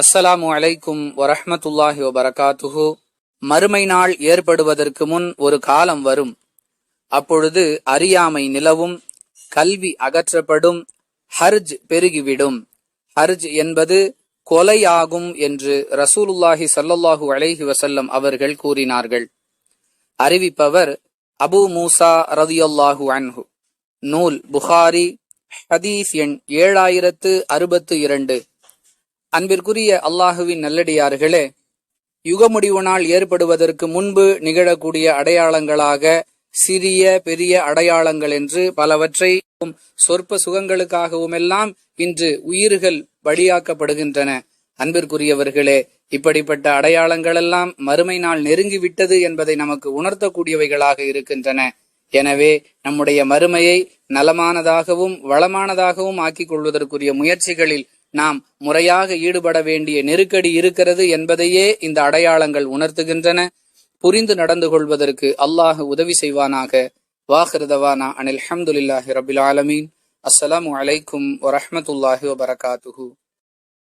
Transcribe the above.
அஸ்ஸலாமு அலைக்கும் வரஹமத்துல்லாஹி வபரகாத்துஹு. மறுமை நாள் ஏற்படுவதற்கு முன் ஒரு காலம் வரும். அப்பொழுது அறியாமை நிலவும் கல்வி அகற்றப்படும் ஹர்ஜ் பெருகிவிடும். ஹர்ஜ் என்பது கொலையாகும் என்று ரசூலுல்லாஹி ஸல்லல்லாஹு அலைஹி வசல்லம் அவர்கள் கூறினார்கள். அறிவிப்பவர் அபு மூசா ரதியல்லாஹு அன்ஹு. நூல் புகாரி ஹதீஸ் எண் ஏழாயிரத்து அறுபத்து இரண்டு. அன்பிற்குரிய அல்லாஹுவின் நல்லடியார்களே யுகமுடிவு நாள் ஏற்படுவதற்கு முன்பு நிகழக்கூடிய அடையாளங்களாக சிறிய பெரிய அடையாளங்கள் என்று பலவற்றை சொற்ப சுகங்களுக்காகவும் எல்லாம் இன்று உயிர்கள் பலியாக்கப்படுகின்றன அன்பிற்குரியவர்களே இப்படிப்பட்ட அடையாளங்கள் எல்லாம் மறுமை நாள் நெருங்கிவிட்டது என்பதை நமக்கு உணர்த்தக்கூடியவைகளாக இருக்கின்றன. எனவே நம்முடைய மறுமையை நலமானதாகவும் வளமானதாகவும் ஆக்கிக் கொள்வதற்குரிய முயற்சிகளில் நாம் முறையாக ஈடுபட வேண்டிய நெருக்கடி இருக்கிறது என்பதையே இந்த அடையாளங்கள் உணர்த்துகின்றன. புரிந்து நடந்து கொள்வதற்கு அல்லாஹ் உதவி செய்வானாக. வாஹிருதவானா அனில் ஹம்துல்லாஹி ரபில் ஆலமீன். அஸ்ஸலாமு அலைக்கும் வரஹமத்துல்லாஹி வபரகாத்துஹூ.